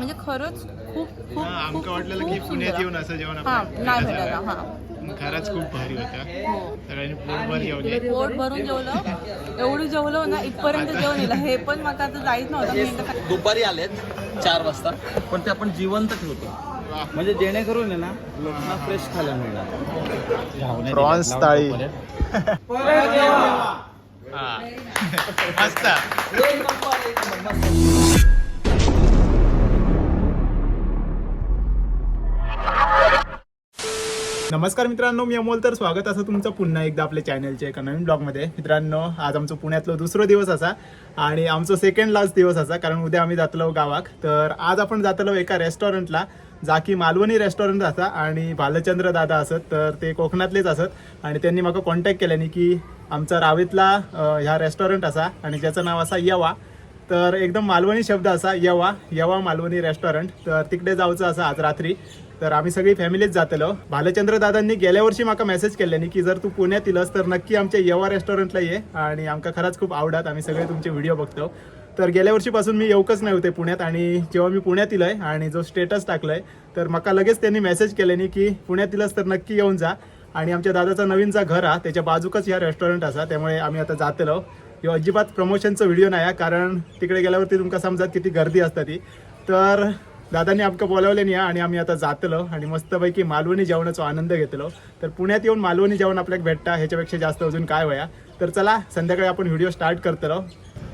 म्हणजे खरंच खूप खूप हा, आमका वाटलेलं की पुण्यात. येऊन असं जेवण हा नाही भेटायला. हा. खरंच खूप भारी होता हो. सगळ्यांनी पोटभर जेवले पोट भरून जेवलं? एवढं जेवलो ना इथपर्यंत जेवण येईल हे पण मला आता जायच नव्हतं. दुपारी आलेत चार वाजता पण ते आपण जिवंत ठेवतो. म्हणजे जेणेकरून आहे ना लोकांना फ्रेश खायला मिळणार. प्रॉन्स थाळी हा. मस्त. नमस्कार मित्रांनो मी अमोल. तर स्वागत असं तुमचं पुन्हा एकदा आपल्या चॅनलच्या एका नवीन ब्लॉगमध्ये मित्रांनो आज आमचं पुण्यातलं दुसरं दिवस असा आणि आमचं सेकंड लास्ट दिवस असा कारण उद्या आम्ही जातलो गावाक तर आज आपण जातलो एका रेस्टॉरंटला जा की मालवणी रेस्टॉरंट असा आणि भालचंद्र दादा असत तर ते कोकणातलेच असत. आणि त्यांनी म्हाका कॉन्टॅक्ट केल्यानी की आमचा रावेतला ह्या रेस्टॉरंट असा आणि ज्याचं नाव असा यवा. तर एकदम मालवणी शब्द असा यवा यवा मालवणी रेस्टॉरंट तर तिकडे जाऊचं असं आज रात्री. तर आम्ही सगळी फॅमिलीच जातलो. भालचंद्र दादांनी गेल्या वर्षी म्हाका मेसेज केल्यानी की जर तू पुण्यात येलस तर नक्की आमच्या यवा रेस्टॉरंटला ये आणि आमका खरंच खूप आवडत. आम्ही सगळे तुमचे व्हिडिओ बघतो. तर गेल्या वर्षीपासून मी येऊकच नाही होते पुण्यात आणि जेव्हा मी पुण्यात इलंय आणि जो स्टेटस टाकलाय तर मका लगेच त्यांनी मेसेज केल्यानी की पुण्यात इलस तर नक्की येऊन जा आणि आमच्या दादाचा नवीनचा घर हा त्याच्या बाजूकच ह्या रेस्टॉरंट असा. त्यामुळे आम्ही आता जातलो. किंवा अजिबात प्रमोशनचा व्हिडिओ नाही आहे कारण तिकडे गेल्यावरती तुमका समजा किती गर्दी असता ती. तर दादांनी आमका बोलावले नाही आणि आम्ही आता जातलो आणि मस्तपैकी मालवणी जेवणाचा आनंद घेतलो. तर पुण्यात येऊन मालवणी जेवण आपल्याला भेटता ह्याच्यापेक्षा जास्त अजून काय वया तर चला संध्याकाळी आपण व्हिडिओ स्टार्ट करतलो.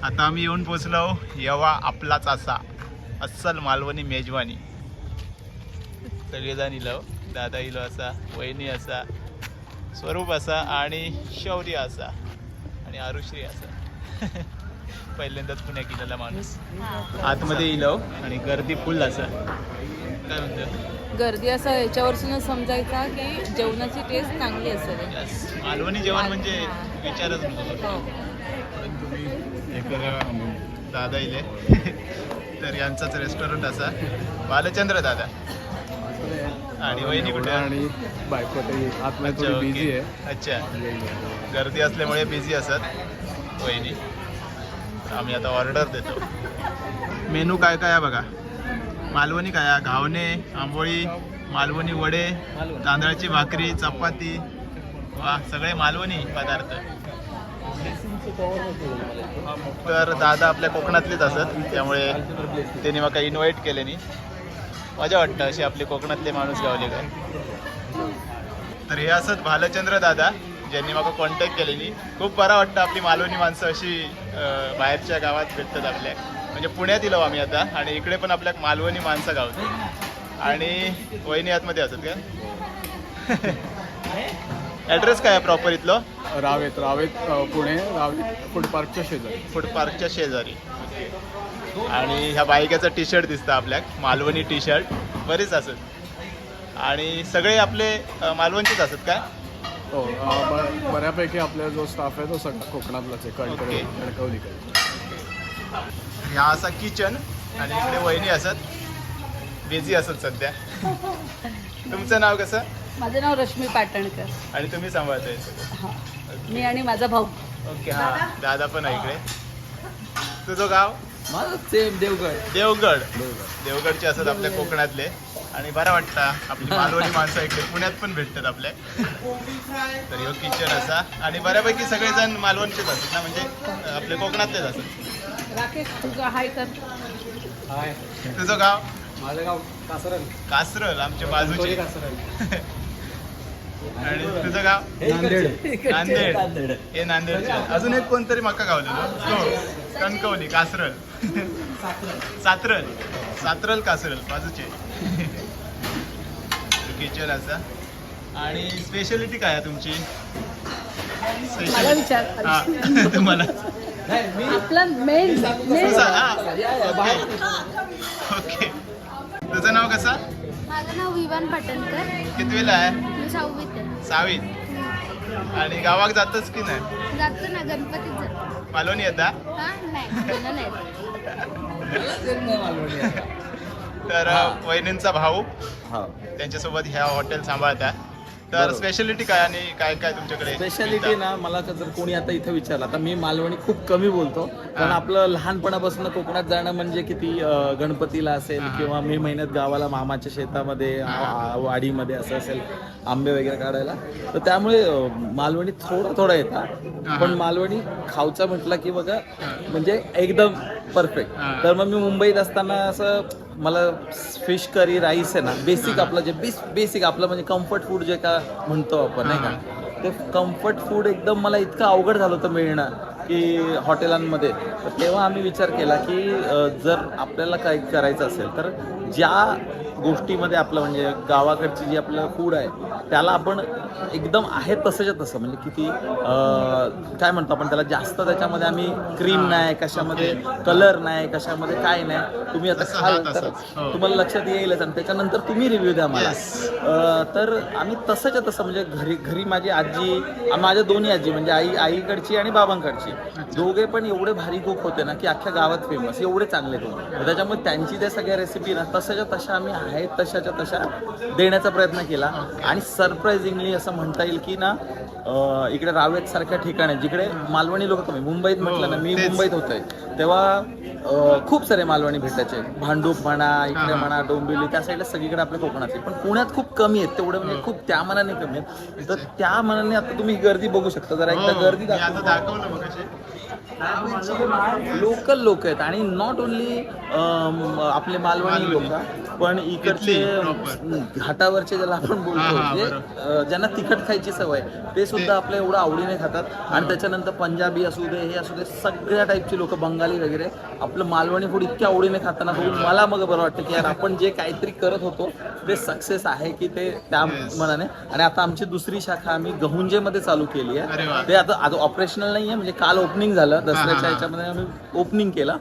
आता आम्ही येऊन पोचलो यवा आपलाच असा अस्सल मालवणी मेजवानी. सगळेजण इलो दादा इलो असा वहिनी असा स्वरूप असा आणि शौर्य असा आणि आरुश्री असा. पहिल्यांदाच पुण्यात गेलेला माणूस. आतमध्ये इलो आणि गर्दी फुल असा. काय म्हणतो गर्दी असं याच्यावरसूनच समजायचा की जेवणाची टेस्ट चांगली असेल. Yes. मालवणी जेवण म्हणजे विचारच नको हो. एक दादा इले. तर यांचाच रेस्टॉरंट असा. बालचंद्र दादा. आणि वहिनी कुठे? आणि बायको ते आतमध्ये अच्छा थोडी बिझी ओके आहे. अच्छा. गर्दी असल्यामुळे बिझी असत. वहिनी. तर आम्ही आता ऑर्डर देतो. मेनू काय काय आहे बघा? मालवणी काय आहे? घावणे आंबोळी मालवणी वडे तांदळाची भाकरी चपाती. वा सगळे मालवणी पदार्थ. तर दादा आपल्या कोकणातलेच असत त्यामुळे त्यांनी मला इन्व्हाइट केले नाही. मजा वाटतं अशी आपले कोकणातले माणूस गावले काय तर हे असत भालचंद्र दादा. ज्यांनी मला कॉन्टॅक्ट केलेली. खूप बरा वाटतं आपली मालवणी माणसं अशी बाहेरच्या गावात भेटतात आपल्या. म्हणजे पुण्यात इलो आम्ही आता आणि इकडे पण आपल्या मालवणी माणसं गावतात आणि वहिनी आतमध्ये असत का? ॲड्रेस काय आहे प्रॉपर इथलं? रावेत रावेत पुणे रावेत फूड पार्कच्या शेजारी. फूड पार्कच्या शेजारी. आणि ह्या बायकाचा टी शर्ट दिसतं आपल्याक मालवणी टी शर्ट बरेच असत आणि सगळे आपले मालवणचेच असत काय हो ब- बऱ्यापैकी आपला जो स्टाफ आहे तो सगळा कोकणातलाच आहे कणकवली ओके. कणकवलीकडे ह्या असा किचन आणि इकडे वहिनी असत बिझी असत सध्या. तुमचं नाव कसं? माझं नाव रश्मी पाटणकर. आणि तुम्ही सांभाळताय? हा मी आणि माझा भाऊ. ओके हा दादा पण आहे इकडे. तुझं गाव? माझं सेम देवगड. देवगड. देवगड. देवगडचे असत आपल्या कोकणातले. आणि बरं वाटतं. आपली मालवणी माणसं इकडे पुण्यात पण भेटतात आपल्या. तर ह्यो किचन असा. आणि बऱ्यापैकी सगळेजण मालवणचेच असतात ना? म्हणजे आपले कोकणातलेच असतात. राकेश तुझं हाय कर हाय. तुझं गाव? माझं गाव कासरल. कासरल आमच्या बाजूचे. कासरल. आणि तुझं गाव? नांदेड. नांदेड. नांदेड. हे नांदेडचे. अजून एक कोणतरी मक्का गावलेलो तो कणकवली कासरल. सातरल. सातरल कासरल बाजूचे. किचन असा. आणि स्पेशालिटी काय आहे तुमची? मला Speciality- विचार. हा तुम्हाला. आपला मेन तुझा हा. ओके ओके तुझं नाव कसं? माझं नाव विवान पाटणकर. कितवीला आहे? मी सहावीत आहे. सहावीत. आणि गावाक जातच की नाही? जातो ना गणपतीत जातो. मालवणी येता हा? नाही गेलं नाही तर वहिनींचा भाऊ? त्यांच्यासोबत ह्या हॉटेल सांभाळतात तर बरोबर. स्पेशालिटी काय आणि काय काय तुमच्याकडे स्पेशालिटी ना मला का जर कोणी आता इथं विचारलं आता मी मालवणी खूप कमी बोलतो कारण आपलं लहानपणापासून कोकणात जाणं म्हणजे किती अं, गणपतीला असेल किंवा मे महिन्यात गावाला मामाच्या शेतामध्ये आ- आ- वाडीमध्ये असं असेल आंबे वगैरे काढायला तर त्यामुळे अं, मालवणी थोडा थोडा येतात पण मालवणी खावचा म्हटलं की बघा म्हणजे एकदम परफेक्ट तर मग मी मुंबईत असताना असं मला फिश करी राईस आहे ना बेसिक आपलं जे बेस बेसिक आपलं म्हणजे कम्फर्ट फूड जे का म्हणतो आपण नाही का? ते कम्फर्ट फूड एकदम मला इतकं अवघड झालं होतं मिळणं की हॉटेलांमध्ये. तर तेव्हा आम्ही विचार केला की जर आपल्याला काही करायचं असेल तर ज्या गोष्टीमध्ये आपलं म्हणजे गावाकडची जी आपलं फूड आहे त्याला आपण एकदम आहे तसंच्या तसं. म्हणजे किती काय म्हणतो आपण त्याला जास्त त्याच्यामध्ये आम्ही क्रीम नाही कशामध्ये कलर नाही कशामध्ये काय नाही. तुम्ही आता खाल तर. हो. तुम्हाला लक्षात येईलच आणि त्याच्यानंतर तुम्ही रिव्ह्यू द्या मला. तर आम्ही तसंच्या तसं म्हणजे घरी घरी माझी आजी माझ्या दोन्ही आजी म्हणजे आई आईकडची आणि बाबांकडची दोघे पण एवढे भारी कुक होते ना की अख्ख्या गावात फेमस एवढे चांगले कुक त्याच्यामुळे त्यांची त्या सगळ्या रेसिपी ना तशाच्या तशा आम्ही आहेत तशाच्या तशा देण्याचा प्रयत्न केला. आणि सरप्राइझिंगली असं म्हणता येईल की ना इकडे रावेत सारख्या ठिकाणी जिकडे मालवणी लोक कमी मुंबईत म्हटलं ना मी तेच. मुंबईत होतोय तेव्हा खूप सारे मालवणी भेटायचे. भांडूप म्हणा इकडे म्हणा डोंबिवली त्या साईडला सगळीकडे आपल्या कोकणातले पण पुण्यात खूप कमी आहेत तेवढे म्हणजे खूप त्या मनाने कमी आहेत. तर त्या मनाने आता तुम्ही गर्दी बघू शकता. जरा एकदा हो, गर्दी दाखवलं लोकल लोक आहेत आणि नॉट ओनली आपले मालवणी लोक पण इकडचे. घाटावरचे ज्याला आपण बोलतो जे ज्यांना तिखट खायची सवय ते सुद्धा आपल्या एवढं आवडीने खातात. आणि त्याच्यानंतर पंजाबी असू दे हे असू दे सगळ्या टाईपची लोक बंगाली वगैरे आपलं मालवणी फूड इतक्या आवडीने खाताना बघून मला मग बरं वाटतं की यार आपण जे काहीतरी करत होतो ते सक्सेस आहे की ते त्या मनाने. आणि आता आमची दुसरी शाखा आम्ही गहुंजेमध्ये चालू केली आहे. ते आता आता ऑपरेशनल नाही आहे म्हणजे काल ओपनिंग झालं. दसऱ्याच्या ह्याच्यामध्ये आम्ही ओपनिंग केलं.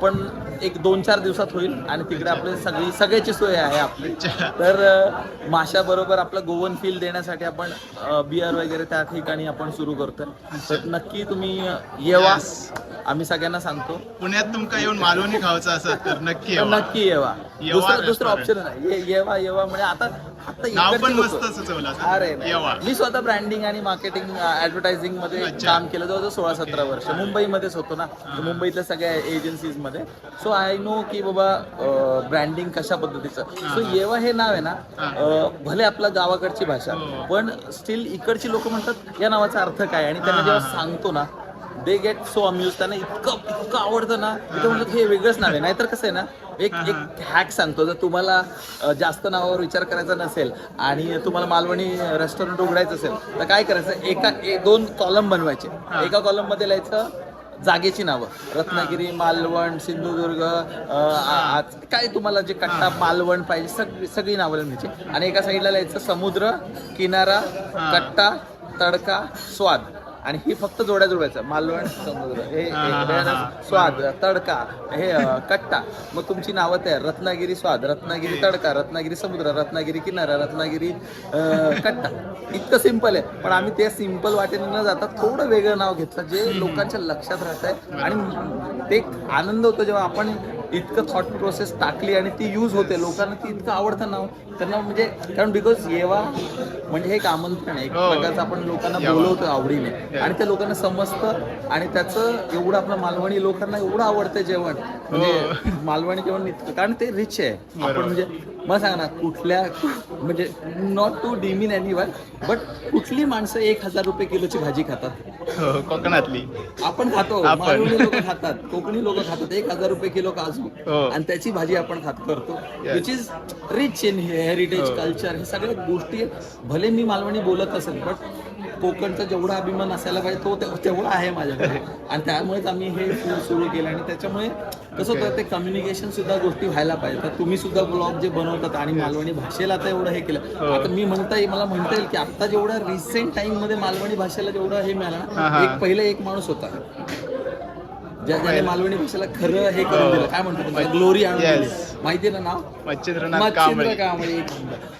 पण एक दोन चार दिवसात होईल आणि तिकडे आपली सगळी सगळ्याची सोय आहे आपली. तर माशाबरोबर आपलं गोवन फील देण्यासाठी आपण बियर वगैरे त्या ठिकाणी आपण सुरू करतोय. तर नक्की तुम्ही येवा. आम्ही सगळ्यांना सांगतो. पुण्यात तुमका येऊन मालवणी खायचं असत तर नक्की. नक्की येवा. दुसरं दुसरं. ऑप्शन नाही. येवा येवा. म्हणजे आता नाव पण मस्त सुचवलं असं. अरे नाही. येवा. मी स्वतः ब्रँडिंग आणि मार्केटिंग ऍडव्हर्टायझिंगमध्ये अच्छा. काम केलं जवळजवळ सोळा सतरा वर्ष. मुंबईमध्येच होतो ना. तर मुंबईतल्या सगळ्या एजन्सीजमध्ये. सो आय नो की बाबा ब्रँडिंग कशा पद्धतीचं. सो येवा हे नाव आहे ना अं, भले आपलं गावाकडची भाषा हो. पण स्टील इकडची लोक म्हणतात या नावाचा अर्थ काय? आणि त्यांना जेव्हा सांगतो ना दे गेट सो अम्युज त्यांना इतकं इतकं आवडतं ना. ते म्हणतात हे वेगळंच नाव आहे. नाहीतर कसं आहे ना एक एक हॅक सांगतो. जर तुम्हाला जास्त नावावर विचार करायचा नसेल आणि तुम्हाला मालवणी रेस्टॉरंट उघडायचं असेल तर काय करायचं? एका ए- दोन कॉलम बनवायचे. एका कॉलममध्ये लिहायचं जागेची नावं. रत्नागिरी मालवण सिंधुदुर्ग काय तुम्हाला जे कट्टा मालवण पाहिजे सगळी सगळी नावं लिहायची. आणि एका साईडला लिहायचं समुद्र किनारा कट्टा तडका स्वाद. आणि ही फक्त जोड्या जुळवायचं मालवण समुद्र हे हे- स्वाद तडका हे कट्टा. मग तुमची नावं तयार रत्नागिरी स्वाद रत्नागिरी तडका रत्नागिरी समुद्र रत्नागिरी किनारा रत्नागिरी कट्टा. इतकं सिंपल आहे पण आम्ही ते सिंपल वाटेने न जाता थोडं वेगळं नाव घेतलं जे लोकांच्या लक्षात राहत आहे आणि ते आनंद होतो जेव्हा आपण इतकं थॉट प्रोसेस टाकली आणि ती यूज होते. लोकांना ती इतकं आवडतं नाव त्यांना म्हणजे कारण बिकॉज येवा म्हणजे हे एक आमंत्रण आहे. एक हो. प्रकारचं आपण लोकांना. बोलवतो आवडीने. आणि त्या लोकांना समजतं आणि त्याचं एवढं आपलं मालवणी लोकांना एवढं आवडतं जेवण. म्हणजे मालवणी जेवण इतकं कारण ते रिच आहे. आपण. म्हणजे मला सांग ना कुठल्या म्हणजे not to demean any one but कुठली माणसं एक हजार रुपये किलोची भाजी खातात हो, कोकणातली आपण खातो आपण. मालवणी लोक खातात कोकणी लोक खातात एक हजार रुपये किलो काजू हो. आणि त्याची भाजी आपण खात करतो Yes. Which is rich in heritage हो. कल्चर हे सगळ्या गोष्टी भले मी मालवणी बोलत असेल बट कोकणचा जेवढा अभिमान असायला पाहिजे तो तेवढा आहे माझ्याकडे. आणि त्यामुळेच आम्ही हे सुरू केलं. आणि त्याच्यामुळे कसं होतं ते कम्युनिकेशन सुद्धा गोष्टी व्हायला पाहिजे तर तुम्ही सुद्धा ब्लॉग जे बनवतात आणि मालवणी भाषेला आता एवढं हे हो. केलं आता मी म्हणता येईल मला म्हणता येईल की आता जेवढ्या रिसेंट टाइममध्ये मालवणी भाषेला जेवढं हे मिळालं हा, ना हा. एक पहिले एक माणूस होता. ज्या ज्याने मालवणी भाषेला खरं हे करून दिलं काय म्हणतो ग्लोरी माहिती ना नाव मच्छिंद्रनाथ मच्छिंद्र कांबळे कांबळे एक.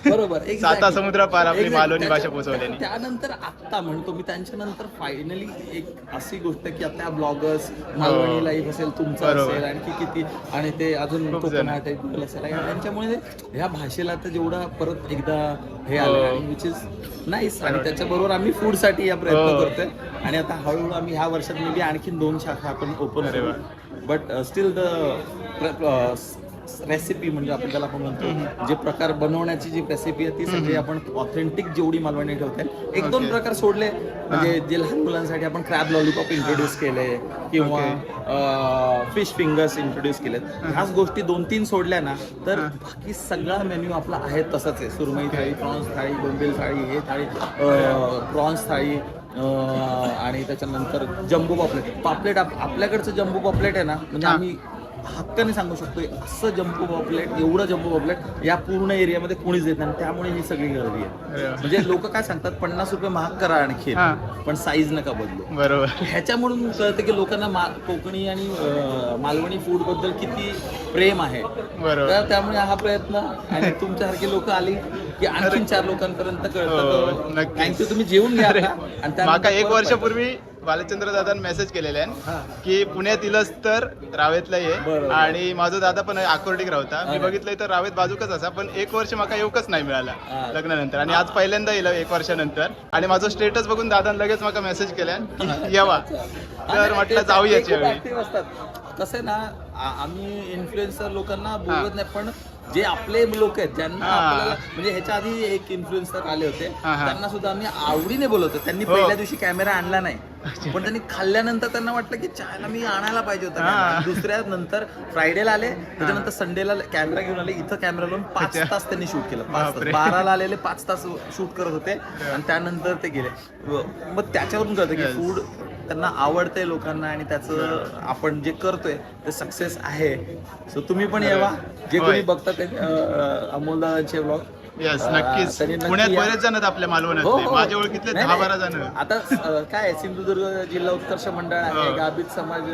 बरोबर साता exactly. समुद्र पार आपली. मालवणी भाषा त्याच्या- पोहोचवल्याने. त्यानंतर आत्ता म्हणतो मी त्यांच्यानंतर फायनली एक अशी गोष्ट की आता ब्लॉगर्स मालवणी लाईफ असेल तुमचं हो. बरोबर. असेल आणखी किती आणि ते अजून Google असेल त्यांच्यामुळे ह्या भाषेला तर जेवढा परत एकदा हे हो. आलं विच इज नाईस आणि त्याच्याबरोबर आम्ही फूडसाठी या प्रयत्न हो. करतोय आणि आता हळूहळू आम्ही ह्या वर्षात मे बी आणखीन दोन शाखा आपण ओपन वा. बट स्टील द रेसिपी म्हणजे आपण त्याला आपण म्हणतो. जे प्रकार बनवण्याची जी रेसिपी आहे ती सगळी आपण ऑथेंटिक जेवढी मालवणी ठेवते एक दोन प्रकार सोडले. म्हणजे जे लहान मुलांसाठी आपण क्रॅब लॉलीपॉप इंट्रोड्यूस केले किंवा फिश फिंगर्स इंट्रोड्यूस केलेत. ह्याच गोष्टी दोन तीन सोडल्या ना तर बाकी सगळा मेन्यू आपला आहे तसाच आहे. सुरमई थाळी प्रॉन्स थाळी बोंबील थाळी हे थाळी प्रॉन्स थाळी आणि त्याच्यानंतर जम्बो पॉपलेट पॉपलेट आप- आपल्याकडचं जम्बो पॉपलेट आहे ना म्हणजे. आम्ही हक्काने सांगू शकतो असं जम्बो पॉपलेट एवढं जम्बो पॉपलेट या पूर्ण एरियामध्ये कोणीच देत नाही त्यामुळे ही सगळी गर्दी आहे. म्हणजे लोक काय सांगतात पन्नास रुपये महाग करा आणखी हा. पण साईज नका बदलू बरोबर ह्याच्यामधून कळतं की लोकांना कोकणी आणि मालवणी फूडबद्दल किती प्रेम आहे बरोबर तर त्यामुळे हा प्रयत्न आणि तुमच्यासारखी लोक आली की आणखीन चार लोकांपर्यंत हो, कळतं. थँक्यू तुम्ही जेवून घ्या. आणि एक वर्षापूर्वी बालचंद्र दादांनी मेसेज केलेले. आहे की पुण्यात इलस तर रावेतला ये. आणि माझा दादा पण आकोर्डीक रावता मी. बघितलंय तर रावेत बाजूकच असा पण एक वर्ष माका येऊकच नाही मिळाला. लग्नानंतर. आणि आज पहिल्यांदा येलं एक वर्षानंतर. आणि माझं स्टेटस बघून दादान लगेच माका मेसेज केल्या की यावा तर म्हटलं जाऊ याची वेळी कसं आहे ना आम्ही इन्फ्लुएन्सर लोकांना बोलत नाही पण जे आपले लोक आहेत ज्यांना. आपल्याला म्हणजे ह्याच्या आधी एक इन्फ्लुएन्सर आले होते. त्यांना सुद्धा आम्ही आवडीने बोलवतो त्यांनी हो. पहिल्या दिवशी कॅमेरा आणला नाही पण त्यांनी खाल्ल्यानंतर त्यांना वाटलं की चायला मी आणायला पाहिजे होता. दुसऱ्या नंतर फ्रायडेला आले त्याच्यानंतर संडेला कॅमेरा घेऊन आले इथं कॅमेरा लावून पाच. तास त्यांनी शूट केलं पाच तास. बाराला आलेले पाच तास शूट करत होते आणि त्यानंतर ते गेले मग त्याच्यावरून कळतं की. फूड त्यांना आवडतंय लोकांना आणि त्याचं आपण जे करतोय ते सक्सेस आहे. सो तुम्ही पण यावा जे. कोणी बघतात ते अमोल दादांचे ब्लॉग येस नक्कीच. पुण्यात बरेच जण आहेत आपल्या हो, मालवणातले माझ्या ओळखीतले दहा बारा जण आता काय सिंधुदुर्ग जिल्हा उत्कर्ष मंडळ आहे हो. गाभित समाज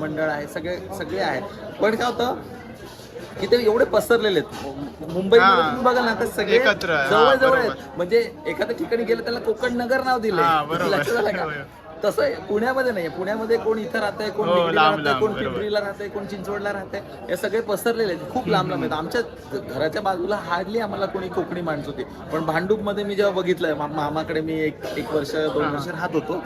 मंडळ आहे सगळे सगळे आहेत. पण काय होतं की ते एवढे पसरलेले आहेत. हा. तुम्ही बघाल ना तर सगळे. हा, जवळ जवळ. आहेत म्हणजे एखाद्या ठिकाणी गेलं त्याला कोकण नगर नाव हा, बरोबर. लक्षात आलं का. तसं आहे, पुण्यामध्ये नाही पुण्यामध्ये कोण इथं राहतंय कोण हो, लांब, राहतंय लांब, कोण बरोबर. पिंपरीला राहतंय कोण चिंचवडला राहतंय हे सगळे पसरलेले आहेत. खूप लांब लांब आहेत. आमच्या घराच्या बाजूला हार्डली आम्हाला कोणी कोकणी माणसं होती. पण भांडूपमध्ये मी जेव्हा बघितलंय मा- मामाकडे मी एक एक वर्ष दोन वर्ष राहत होतो.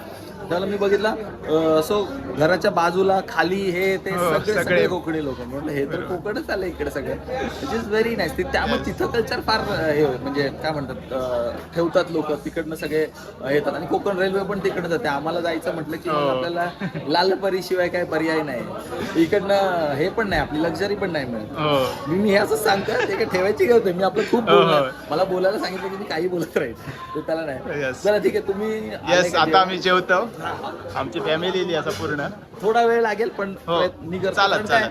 त्याला मी बघितलं. सो घराच्या बाजूला खाली हे ते हो, सगळे सगळे. सगळे. कोकणी लोक. म्हटलं हे तर कोकणच आलं इकडे सगळं. विच इज व्हेरी नाईस त्यामुळे तिथं कल्चर फार अं, हे होय, म्हणजे काय म्हणतात अं, ठेवतात लोक. तिकडनं सगळे अं, येतात. आणि कोकण रेल्वे पण तिकडनं जाते. आम्हाला जायचं म्हटलं की मग हो. आपल्याला लालपरी शिवाय काय पर्याय नाही. इकडनं हे पण नाही. आपली लक्झरी पण नाही मिळत. हो. मी मी हे असंच सांगतो ते काय ठेवायची गरज नाही. मी आपलं खूप हो, हो. बोलणार मला बोलायला सांगितलं की मी काही बोलत राहील तर त्याला नाही. Yes. चला ठीक आहे. तुम्ही आले येस का आता जेवण? आम्ही जेवतो. आमची फॅमिली येईल आता पूर्ण थोडा वेळ लागेल पण हो. प्रयत्न मी करतो. चालत, काय,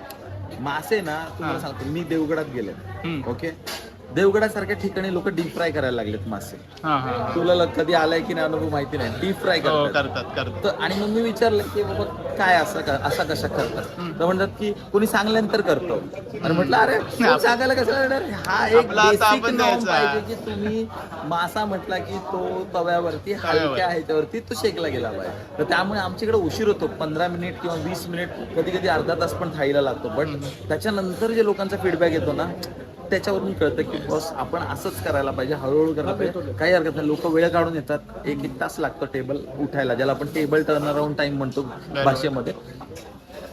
मासे ना तुम्हाला. सांगतो मी देवगडात गेले. ओके देवगडासारख्या ठिकाणी लोक डीप फ्राय करायला लागलेत मासे. हा हा हा. तुला ल- कधी आलाय की नाही अनुभव माहिती नाही. डीप फ्राय हो करतात. करतात करतात. तर आणि मग मी विचारलं की बाबा काय असं का असा कशा करतात? तर म्हणतात की कोणी सांगल्यानंतर करतो. आणि म्हटलं अरे कोण सांगायला कसं येणार? हा एक आपला आता बेसिक आपण नॉर्म द्यायचा. पाहिजे की तुम्ही मासा म्हटला की तो तव्यावरती हलक्या ह्याच्यावरती तो शेकला गेला पाहिजे. तर त्यामुळे आमच्याकडे उशीर होतो. पंधरा मिनिट किंवा वीस मिनिट कधी कधी अर्धा तास पण थाळीला लागतो. बट त्याच्यानंतर जे लोकांचा फीडबॅक येतो ना त्याच्यावरून कळतं की बस आपण असंच करायला पाहिजे हळूहळू करायला पाहिजे. काही हरकत नाही लोक वेळ काढून येतात. एक एक तास लागतो टेबल उठायला ज्याला आपण टेबल टर्न अराउंड टाइम म्हणतो भाषेमध्ये.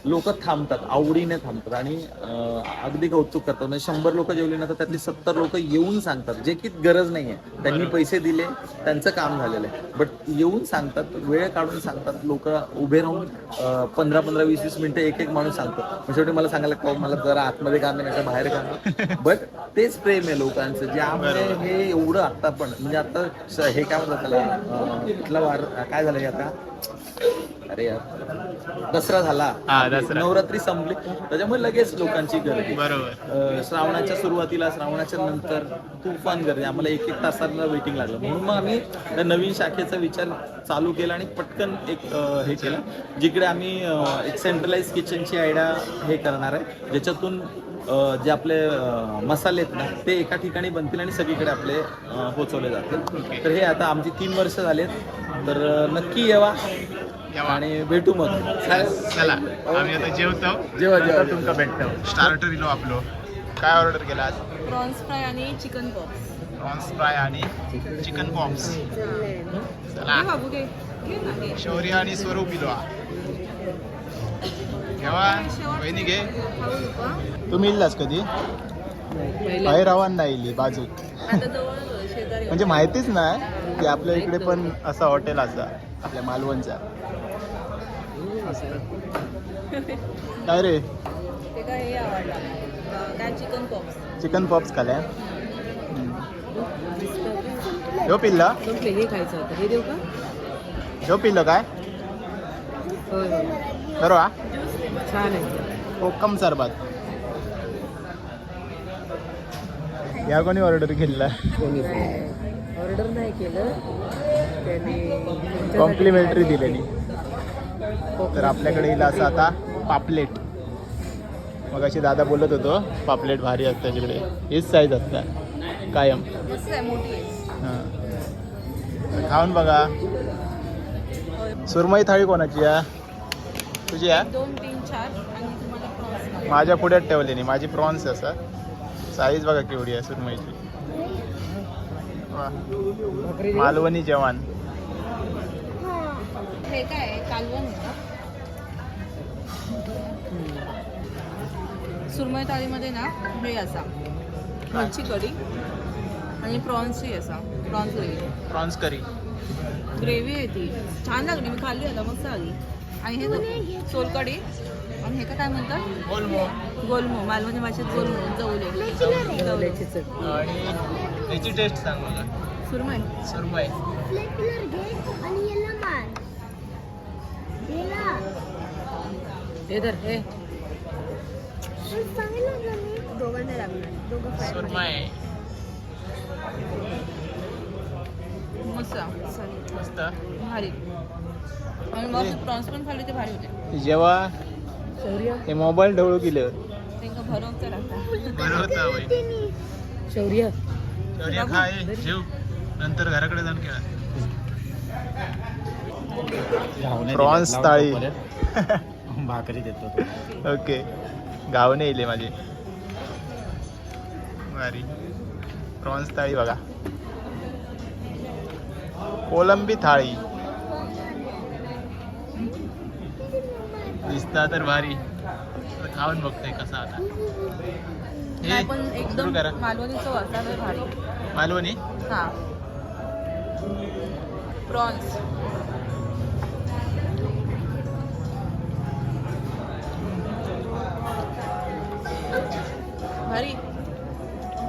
लोक थांबतात आवडीने थांबतात. आणि अगदी कौतुक करतात. म्हणजे शंभर लोक जेवली ना तर त्यातली सत्तर लोक येऊन सांगतात. जे की गरज नाहीये. त्यांनी पैसे दिले त्यांचं काम झालेलं आहे. बट येऊन सांगतात वेळ काढून सांगतात. लोक उभे राहून पंधरा पंधरा वीस वीस मिनिटं एक एक माणूस सांगतो मग शेवटी मला सांगायला का मला जरा आतमध्ये काम आहे नाही बाहेर काम बट तेच प्रेम आहे लोकांचं. ज्यामुळे हे एवढं आता पण म्हणजे आता हे काय म्हणतात त्याला कुठला वार काय झालं आता? अरे यार. दसरा झाला. नवरात्री संपली. त्याच्यामुळे लगेच लोकांची गर्दी. बरोबर. श्रावणाच्या सुरुवातीला श्रावणाच्या नंतर तुफान गर्दी. आम्हाला एक एक तासाला वेटिंग लागलं. म्हणून मग आम्ही त्या नवीन शाखेचा विचार चालू केला आणि पटकन एक हे केलं. जिकडे आम्ही एक सेंट्रलाइज किचनची आयडिया हे करणार आहे. ज्याच्यातून जे आपले मसाले आहेत ना ते एका ठिकाणी बनतील आणि सगळीकडे आपले पोचवले जातील. तर हे आता आमची तीन वर्ष झालेत. तर नक्की येवा. आणि भेटू मग चला. आम्ही आता जेवतो. जेवा, जेवा. नंतर तुमका भेटतो. स्टार्टर इलो आपलो. काय ऑर्डर केला आज? प्रॉन्स फ्राय आणि चिकन पॉप्स. प्रॉन्स फ्राय आणि चिकन पॉप्स. चला. शौर्य आणि स्वरूप इलो हा. घेवा. वहिनी घे. तुम्ही इल्लास कधी? बाहेर आव्हान नाही इली बाजूक. आता जवळ शेजारी म्हणजे माहितीच नाही की आपल्या इकडे पण असा हॉटेल असा. आपल्या मालवणचा काय रे? हे काय चिकन पॉप्स? चिकन पॉप्स खाल्या? ह्यो पिल्ला. हे खायचं होतं. हे देऊ का? ह्यो पिल्लो काय? बरोबर छान आहे. कोकम सरबत. या कोणी ऑर्डर केलेला? ऑर्डर नाही केलं. त्याने कॉम्प्लिमेंटरी दिलेली. तर आपल्याकडे येईल असं आता पापलेट. मग अशी दादा बोलत होतो पापलेट भारी असतं त्याच्याकडे हीच साईज असतात कायम. आहे आहे. हां. खाऊन बघा. सुरमई थाळी कोणाची या तुझी प्रॉन्स. माझ्या पुढ्यात ठेवली नाही माझी प्रॉन्स असा साईज बघा केवढी आहे सुरमईची. वा. मालवणी जेवण. हे. काय? कालवण? सुरमई थाळीमध्ये ना हे असा. मच्छी कढी आणि प्रॉन्सची असा. Prawns gravy. Prawns curry. Gravy आहे ती. छान लागली मी खाल्ली आता मस्त आली आणि हे जो- सोलकढी. आणि हे का काय म्हणतात? गोलमो. गोलमो. मालवणी भाषेत गोलमो जवले जवल्याची चटणी आणि याची टेस्ट सांग मला. सुरमई. सुरमई. हे धर हे. दोघांना लागणार. दोघं फ्राय सुरमई. मस्त. मस्त. भारी. आणि मग प्रॉन्स पण खाल्ली ते भारी होते. जेव्हा शौर्य. हे मोबाईल ढवळू गेलं त्यांना भरवतं बरं होतं शौर्य. खाय जेव. नंतर घराकडे जाऊन खेळा. प्रॉन्स थाळी. भाकरी देतो ओके. गावने येईल माझी. भारी. प्रॉन्स थाळी बघा. कोलंबी थाळी. दिसता तर भारी. खाऊन बघतोय कसा आता. नाही पण हे एकदम करा. मालवणी चव असणार आहे भारी. मालवणी? हा. प्रॉन्स. भारी.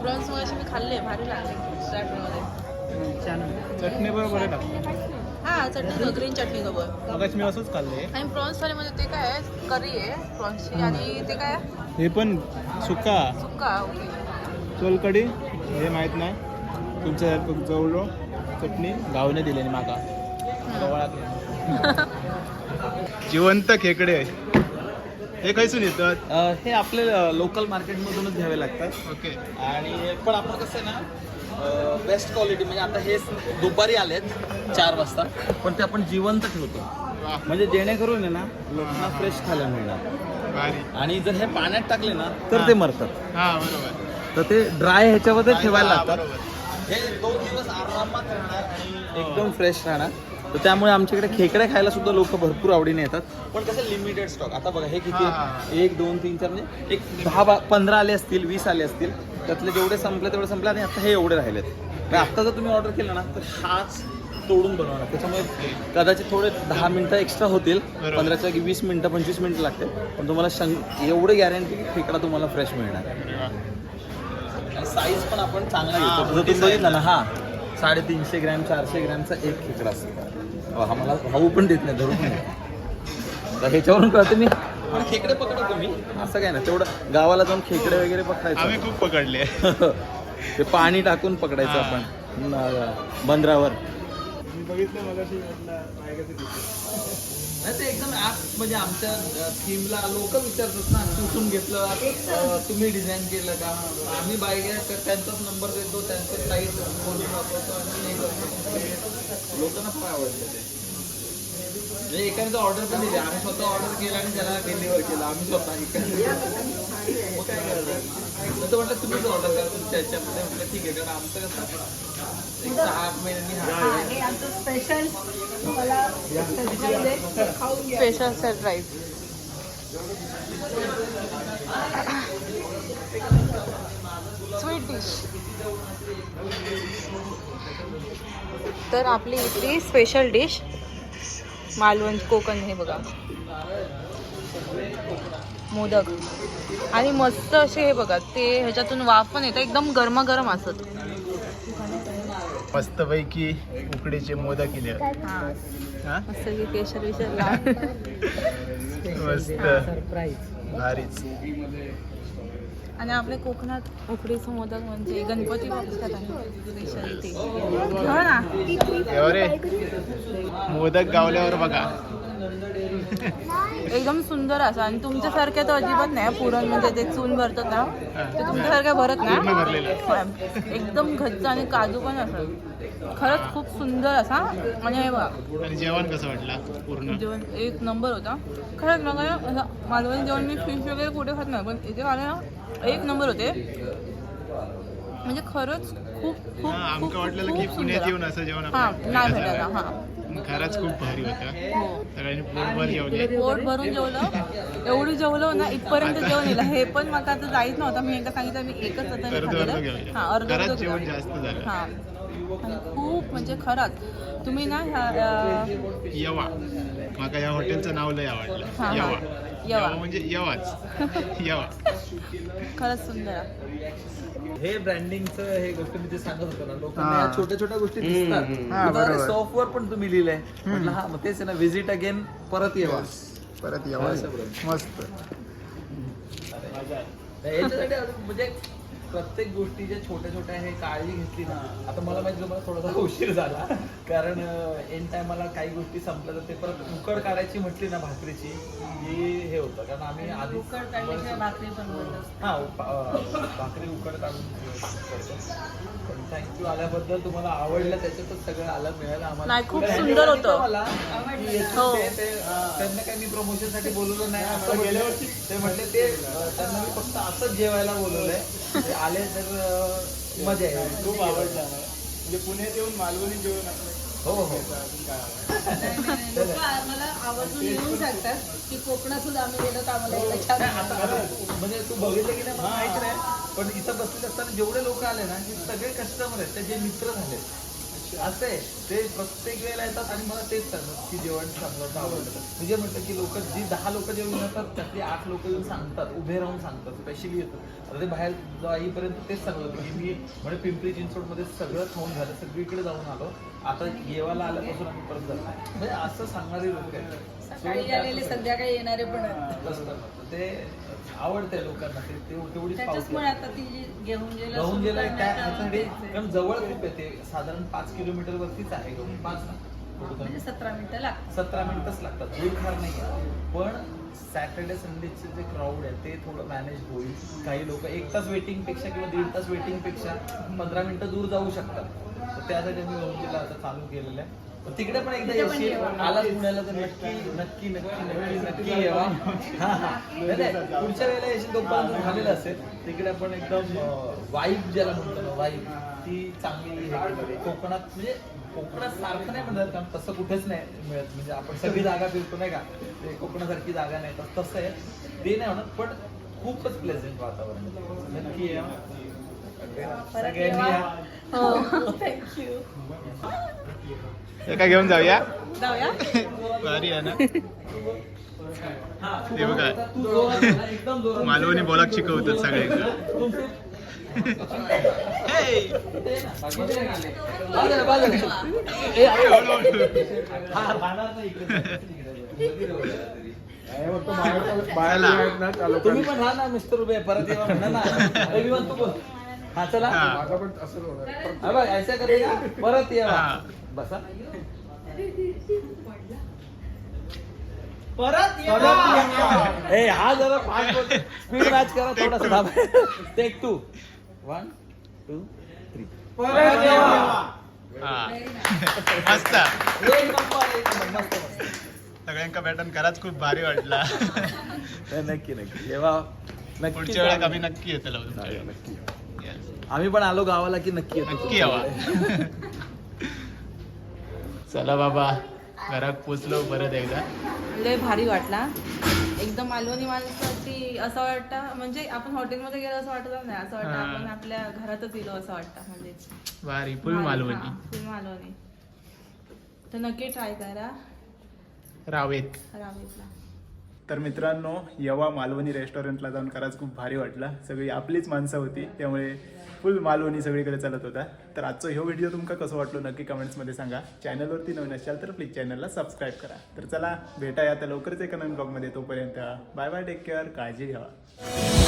प्रॉन्स मग मी खाल्ले भारी लागले. चटणी बरोबर आहे ना? हा चटणी ग्रीन चटणी सोबत मी असंच खाल्ले. आणि प्रॉन्स थालीमध्ये ते काय आहे करी आहे प्रॉन्सची आणि ते काय आहे? हे पण सुका? ओके. सोलकडी हे माहीत नाही. तुमच्यासारखं जवळ चटणी गावने दिलेली माका जिवंत खेकडे. हे खैसून येतात? हे आपले लोकल मार्केटमधूनच घ्यावे लागतात. ओके. आणि पण आपण कसं आहे ना बेस्ट क्वालिटी म्हणजे आता हे दुपारी आलेत चार वाजता पण ते आपण जिवंत ठेवतो. म्हणजे जेणेकरून आहे ना लोकांना फ्रेश खायला मिळणार. आणि जर हे पाण्यात टाकले ना तर ते मरतात. हा बरोबर. तर ते ड्राय ह्याच्यामध्ये ठेवायला लागतात. हे दोन दिवस आरामात राहणार आणि एकदम फ्रेश राहणार. तर त्यामुळे आमच्याकडे खेकडे खायला सुद्धा लोक भरपूर आवडीने येतात. पण कसं लिमिटेड स्टॉक आता बघा हे किती आहे? एक दोन तीन चार म्हणजे एक दहा बा पंधरा आले असतील वीस आले असतील. त्यातले जेवढे संपले तेवढे संपले आणि आता हे एवढे राहिलेत. म्हणजे आता जर तुम्ही ऑर्डर केलं ना तर हाच तोडून बनवणार त्याच्यामुळे कदाचित थोडे दहा मिनटं एक्स्ट्रा होतील. पंधराच्या की वीस मिनटं पंचवीस मिनटं लागते पण तुम्हाला शं एवढे गॅरंटी की खेकडा तुम्हाला फ्रेश मिळणार. साईज पण आपण चांगला घेतो. जर तुम्ही बघितलं ना हा. साडेतीनशे ग्रॅम चारशे ग्रॅमचा एक खेकडा असतो. हा मला भाऊ पण देत नाही धरून. तर ह्याच्यावरून कळतं मी. पण खेकडे पकडतो मी असं काय ना तेवढं गावाला जाऊन खेकडे वगैरे आम्ही पकडायचं खूप पकडले. ते पाणी टाकून पकडायचं. आपण. बंदरावर. बघितलं नाही ते एकदम ऍप म्हणजे आमच्या स्कीमला लोक विचारतात ना कुठून घेतलं तुम्ही डिझाईन केलं का? आम्ही बाय तर त्यांचाच नंबर देतो त्यांचं साईज बोलून वापरतो आणि लोकांना फार आवडलं ते. म्हणजे एकाने ऑर्डर पण दिली आम्ही स्वतः ऑर्डर केलं आणि त्याला डिलिव्हर केलं आम्ही स्वतः इकडे मग काय करायचं तर म्हटलं तुम्हीच ऑर्डर करा तुमच्या ह्याच्यामध्ये म्हटलं ठीक आहे कारण आमचं कसं एक सहा आठ महिन्यांनी हा स्पेशल सरप्राईज स्वीट डिश तर आपली इथली स्पेशल डिश मालवण कोकण हे बघा. मोदक. आणि मस्त असे हे बघा ते ह्याच्यातून वाफ पण येतं एकदम गरमागरम असत. मस्तपैकी उकडीचे मोदक केले मस्त केशर. मस्त. भारीच. आणि आपल्या कोकणात उकडीचं मोदक म्हणजे गणपती हो मोदक गावल्यावर बघा. एकदम सुंदर असं. आणि तुमच्यासारख्या तर अजिबात नाही पुरण. म्हणजे ते चून भरतात ना ते तुमच्यासारख्या भरत पूर्ण ना भरलेलं एकदम घच्च आणि काजू पण असं. खरंच खूप सुंदर असा. म्हणजे हे बघा. जेवण कसं वाटलं पूर्ण? जेवण एक नंबर होता. खरंच मला मालवणी जेवण मी फिश वगैरे कुठे खात नाही. पण इथे आले ना एक नंबर होते. म्हणजे खरंच खूप खूप हा, आमका वाटलेलं की पुण्यात. येऊन असं जेवण हा नाही भेटायला. हा. खरंच खूप भारी होतं. हो. सगळ्यांनी पोटभर जेवले. पोट भरून जेवलं. एवढी जेवलो ना इथपर्यंत जेवण येईल. हे पण मला आता जायच नव्हतं. मी एकदा सांगितलं मी एकच आता हे अर्ध जेवण. जास्त झालं. हा. आणि खूप म्हणजे खरंच. तुम्ही ना यवा. माका या हॉटेलचं नाव लय आवडलं. यवा. यवा. म्हणजे यवाच. यवा. खरंच सुंदर. हे ब्रँडिंगचं हे गोष्ट मी ते सांगत होतो ना. लोकांना या छोट्या छोट्या गोष्टी दिसतात. हा, बरोबर. सॉफ्टवर पण तुम्ही लिहिलंय. म्हटलं हा मग तेच आहे ना व्हिजिट अगेन परत येवा. परत यवा. मस्त. म्हणजे प्रत्येक गोष्टीच्या छोट्या छोट्या हे काळजी घेतली ना आता मला माहिती मला थोडासा उशीर झाला कारण एन टायमाला काही गोष्टी संपल्या तर ते परत उकड काढायची म्हटली ना भाकरीची हे होतं. कारण आम्ही आधी हा भाकरी उकड काढून करतो. थँक्यू आल्याबद्दल तुम्हाला आवडलं त्याच्यातच सगळं आलं मिळालं आम्हाला. नाही, खूप सुंदर होतं. मला की येथून हो. ते- ते, अं, त्यांना काही मी प्रमोशनसाठी बोलवलं नाही. असं म्हटले ते म्हटले ते अं, त्यांना मी फक्त असंच जेवायला बोलवलंय. ते आले तर अं, मजा येईल. खूप आवडलं म्हणजे पुण्यात येऊन मालवणी जेवण हो हो. मला आवर्जून येऊन सांगतात की कोकणातून आम्ही गेलो तर आम्हाला यायला छान नाही, आता आता म्हणजे तू बघितलं की नाही मला माहीत नाही. पण इथं बसलेले असताना जेवढे लोक आले ना की सगळे कस्टमर आहेत ते जे मित्र झाले. असं आहे. ते प्रत्येक वेळेला येतात आणि मला तेच सांगतात की जेवण चांगलं होतं, आवडलं. म्हणजे म्हटलं की लोक जी दहा लोक जेवण येतात त्यातली आठ लोक येऊन सांगतात उभे राहून सांगतात स्पेशली येतात. आता ते बाहेर जाईपर्यंत तेच सांगत होते की मी म्हणजे पिंपरी चिंचवडमध्ये सगळं खाऊन झालं सगळीकडे जाऊन आलो. आता येवाला आल्यापासून आम्ही परत जातो म्हणजे असं सांगणारे लोक आहेत. सकाळी आलेले संध्याकाळी येणारे पण. ते आवडते लोकांना ते तेवढीच त्याच्याचमुळे पावते आता ती जी घेऊन गेलं गहून सुरू गेलं करण्यात काय आलं ह्याच्यासाठी तेच आहे. कारण जवळ खूप आहे ते साधारण पाच किलोमीटर वरतीच आहे गहून पाच ना. म्हणजे सतरा मिनिटं लागतात सतरा मिनिटच लागतात. दूर फार नाही. पण सॅटर्डे संडेचे जे क्राऊड आहे ते थोडं मॅनेज होईल. काही लोक एक तास वेटिंगपेक्षा किंवा दीड तास वेटिंगपेक्षा पंधरा मिनिटं दूर जाऊ शकतात. तर त्यासाठी आम्ही गहून आता चालू केलेलं आहे. तिकडे पण एकदा येशील. आलाच पुण्याला तर नक्की नक्की नक्की नक्की नक्की येवा. हा हा. नाही, पुढच्या वेळेला येशील तोपर्यंत झालेलं असेल. तिकडे आपण एकदम वाईब ज्याला म्हणतो ना वाईब ती चांगली हे. कोकणात म्हणजे कोकणात सारखं नाही म्हणतात कारण तसं कुठेच नाही मिळत. म्हणजे आपण सगळी जागा फिरतो नाही का? ते कोकणासारखी जागा नाही तर तसं आहे. ते नाही म्हणत पण खूपच प्लेझेंट वातावरण. नक्की या सगळ्यांनी या. हो. थँक्यू एका घेऊन जाऊया? जाऊया. भारी आहे ना? तू बघा. मालवणी बोलाक शिकवतात सगळे. हा. तुम्ही पण राहा ना मिस्टर उभे. परत येवा म्हणा ना. तू हा चला. हा. हा बघ करूया परत येवा हा. बसा ए हा जरा फास्ट स्पीड मॅच करा थोडासा थांब. Take two one two three हा. मस्त. सगळ्यांका पॅटर्न खराच खूप भारी वाटला. नाही, नक्की नक्की. जेव्हा नक्की पुढच्या वेळेला कमी नक्की येतं नक्की. आम्ही पण आलो गावाला की नक्की येतो. नक्की यावा. चला बाबा घरात पोचलो परत एकदा. लय भारी वाटला. एकदम मालवणी माणसाची असं वाटतं म्हणजे आपण हॉटेलमध्ये गेलो असं वाटत नाही असं वाटतं. आपण आपल्या घरातच गेलो असं वाटतं म्हणजे. भारी फुल मालवणी. फुल मालवणी. तर नक्की ट्राय करा. रावेत. रावेतला. तर मित्रांनो यवा मालवणी रेस्टॉरंटला जाऊन खरंच खूप भारी वाटला. सगळी आपलीच माणसं होती त्यामुळे फुल मालवणी सगळीकडे चालत होता. तर आजचा ह्यो व्हिडिओ तुमका कसं वाटलो नक्की कमेंट्समध्ये सांगा. चॅनलवरती नवीन असाल तर प्लीज चॅनलला सबस्क्राईब करा. तर चला भेटा आता लवकरच एका नवीन ब्लॉगमध्ये तोपर्यंत बाय बाय टेक केअर काळजी घ्यावा